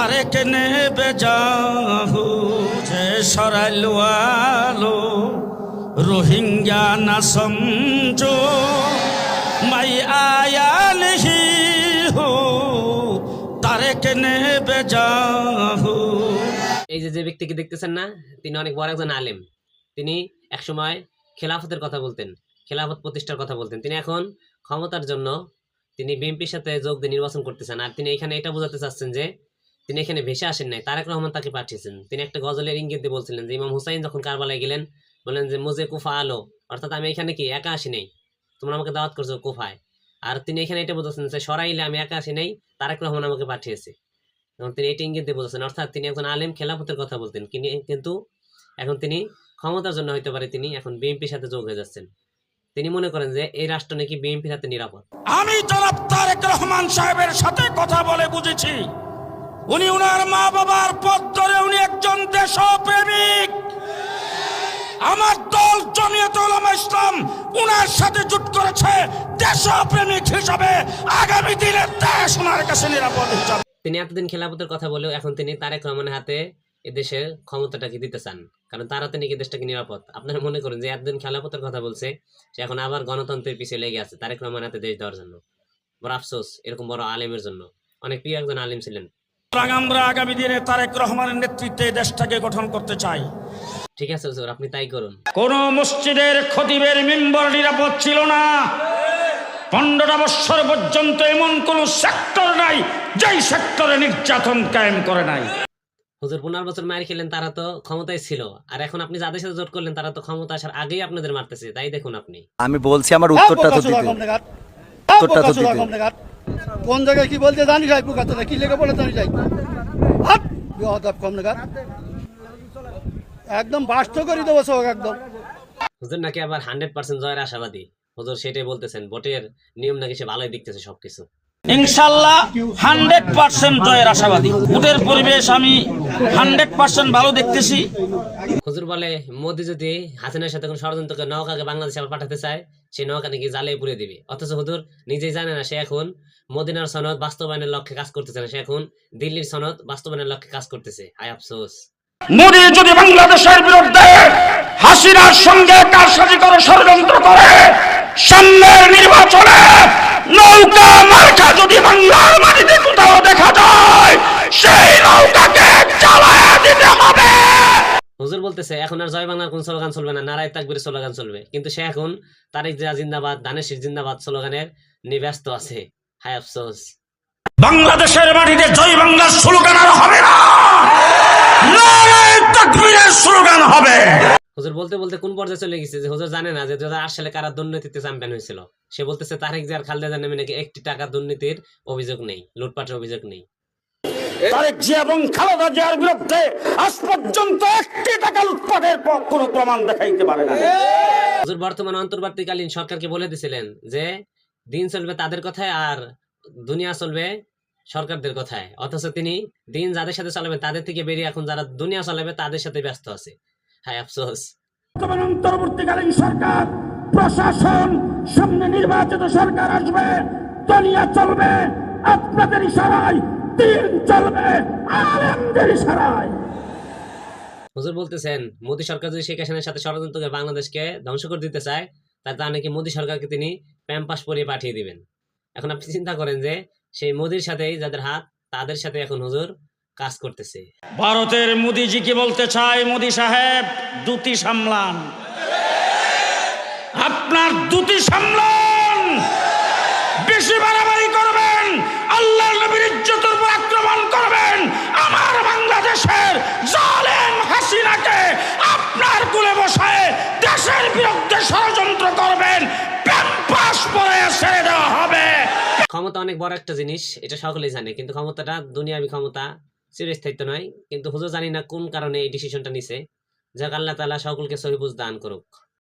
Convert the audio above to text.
তারে কেনে বেজাহু যে সরাইলো আলো রোহিঙ্গা না সমঝো? মাই তারে কেনে বেজাহু? এই যে যে ব্যক্তিকে দেখতেছেন না, তিনি অনেক বড় একজন আলেম। তিনি একসময় খেলাফতের কথা বলতেন, খেলাফত প্রতিষ্ঠার কথা বলতেন। তিনি এখন ক্ষমতার জন্য তিনি বিএনপির সাথে যোগ দিয়ে নির্বাচন করতেছেন। আর তিনি এখানে এটা বোঝাতে চাচ্ছেন যে তিনি এখানে ভেসে আসেন নাই। তারেক রহমান তাকে পাঠিয়েছেন। তিনি একটা গজলের ইঙ্গিত দিয়ে বলছিলেন যে, ইমাম হুসাইন যখন কারবালায় গেলেন, বললেন যে, মুজে কুফা আলো। অর্থাৎ আমি এখানে কি, একা আসি নাই? তোমরা আমাকে দাওয়াত করছ কুফায়। আর তিনি এখানে এটা বোঝাচ্ছেন যে, সরাইলে আমি একা আসি নাই, তারেক রহমান আমাকে পাঠিয়েছে। এবং তিনি এটি ইঙ্গিত দিয়ে বলেছেন অর্থাৎ তিনি একজন আলেম, খেলাফতের কথা বলতেন। কিনি- কিন্তু এখন তিনি ক্ষমতার জন্য হইতে পারে তিনি এখন বিএনপির সাথে যোগ হয়ে যাচ্ছেন। তিনি মনে করেন যে, এই রাষ্ট্র নাকি বিএনপির হাতে নিরাপদ। আমি তারেক রহমান সাহেবের সাথে কথা বলে বুঝেছি। উনি উনার মা বাবার পথ ধরে উনি একজন দেশপ্রেমিক। আমার দল জমিয়ত ইসলাম উনার সাথে জুট করেছে হিসাবে। আগামী দিনে দেশ উনার কাছে নিরাপদ হিসাবে। তিনি এতদিন কথা বলেও এখন তিনি তারেক রহমানের হাতে এ দেশের ক্ষমতাটাকে দিতে চান। কারণ তার হাতে নাকি দেশটাকে নিরাপদ। আপনারা মনে করেন যে এতদিন খেলাপথের কথা বলছে, সে এখন আবার গণতন্ত্রের পিছিয়ে লেগে আছে, তারেক রহমান হাতে দেশ দেওয়ার জন্য। বড় আফসোস, এরকম বড় আলেমের জন্য। অনেক প্রিয় একজন আলেম ছিলেন। সুতরাং আমরা আগামী দিনে তারেক রহমানের নেতৃত্বে দেশটাকে গঠন করতে চাই। ঠিক আছে হুজুর আপনি তাই করুন। কোন মসজিদের খতিবের মেম্বার নিরাপদ ছিল না। পনেরোটা বৎসর পর্যন্ত এমন কোন সেক্টর নাই যেই সেক্টরে নির্যাতন কায়েম করে নাই। হুজুর পনেরো বছর মায়ের খেলেন তারা তো ক্ষমতায় ছিল। আর এখন আপনি যাদের সাথে জোট করলেন তারা তো ক্ষমতা আসার আগেই আপনাদের মারতেছে তাই দেখুন আপনি। আমি বলছি আমার উত্তরটা তো দিতে। উত্তরটা তো দিতে। কোন জায়গায় কি বলতে জানি যাই পুকাতে কি লেগে বলে জানি যাই। কম নাগাদ। একদম বাস্ত করে দেবো সব একদম। হুজুর নাকি আবার হান্ড্রেড পার্সেন্ট জয়ের আশাবাদী? হুজুর সেটাই বলতেছেন, ভোটের নিয়ম নাকি সে ভালোই দেখতেছে সবকিছু। ইনশাল্লাহ হান্ড্রেড পার্সেন্ট জয়ের আশাবাদী। ভোটের পরিবেশ আমি হান্ড্রেড পার্সেন্ট ভালো দেখতেছি। হুজুর বলে মোদি যদি হাসিনার সাথে কোনো ষড়যন্ত্র করে নৌকাকে বাংলাদেশে আবার পাঠাতে চায় সেই নৌকা নাকি জ্বালিয়ে পুড়ে দিবে। অথচ হুজুর নিজেই জানে না সে এখন মদিনার সনদ বাস্তবায়নের লক্ষ্যে কাজ করতেছে না সে এখন দিল্লির সনদ বাস্তবায়নের লক্ষ্যে কাজ করতেছে। হায় আফসোস। মোদী যদি বাংলাদেশের বিরুদ্ধে হাসিনার সঙ্গে কারসাজি করে ষড়যন্ত্র করে সামনের নির্বাচনে নৌকা মার্কা যদি বাংলার মাটিতে কোথাও দেখা যায় সেই নৌকাকে জ্বালায় দিতে হবে। হুজুর বলতেছে এখন আর জয় বাংলার কোন স্লোগান চলবে না নারায় তাকবির স্লোগান চলবে। কিন্তু সে এখন তারেক জিয়া জিন্দাবাদ দানেশির জিন্দাবাদ স্লোগানের নিয়ে ব্যস্ত আছে। হায় আফসোস। বাংলাদেশের মাটিতে জয় বাংলার স্লোগান আর হবে না। বলতে বলতে কোন পর্যায়ে চলে গেছে যে হুজুর জানে না যে দু হাজার আট সালে কারা দুর্নীতিতে চ্যাম্পিয়ন হয়েছিল? সে বলতেছে তারেক জিয়ার খালেদা নামে নাকি একটি টাকা দুর্নীতির অভিযোগ নেই লুটপাটের অভিযোগ নেই। তারেক জিয়া এবং খালেদা জিয়ার বিরুদ্ধে আজ পর্যন্ত একটি টাকা লুটপাটের কোনো প্রমাণ দেখাইতে পারে না। হুজুর বর্তমান অন্তর্বর্তীকালীন সরকারকে বলে দিছিলেন যে দিন চলবে তাদের কথায় আর দুনিয়া চলবে সরকারদের কথায়। অথচ তিনি দিন যাদের সাথে চালাবে তাদের থেকে বেরিয়ে এখন যারা দুনিয়া চালাবে তাদের সাথে ব্যস্ত আছে। হায় আফসোস। বর্তমান অন্তর্বর্তীকালীন সরকার, প্রশাসন, সামনে নির্বাচিত সরকার আসবে, দুনিয়া চলবে, আপনাদের ইশারায়, দিন চলবে, আলেমদের ইশারায়। হুজুর বলতেছেন, মোদী সরকার যদি শেখ হাসিনার সাথে বাংলাদেশকে ধ্বংস করে দিতে চায় তা তা নাকি মোদী সরকারকে তিনি প্যাম্পাস পরিয়ে পাঠিয়ে দিবেন। এখন আপনি চিন্তা করেন যে, সেই মোদির সাথেই যাদের হাত, তাদের সাথে এখন হুজুর কাজ করতেছে। ভারতের মোদিজি কি বলতে চায়? মোদি সাহেব দুটি সামলান। আপনার দুটি সামলান। বেশি বাড়াবাড়ি করবেন। আল্লাহ নবীর ইজ্জতের উপর আক্রমণ করবেন। আমার বাংলাদেশের জালেম হাসিনাকে আপনার কুলে বসায় দেশের বিরুদ্ধে ষড়যন্ত্র করবেন। প্যাম্পাস পরে ছেড়ে দেওয়া হবে। ক্ষমতা অনেক বড় একটা জিনিস এটা সকলেই জানে। কিন্তু ক্ষমতাটা দুনিয়াবি ক্ষমতা চিরস্থায়িত্ব নয় কিন্তু হুজুর জানি না কোন কারণে এই ডিসিশনটা নিছে। যাক, আল্লাহ তালা সকলকে সহিবুজ দান করুক।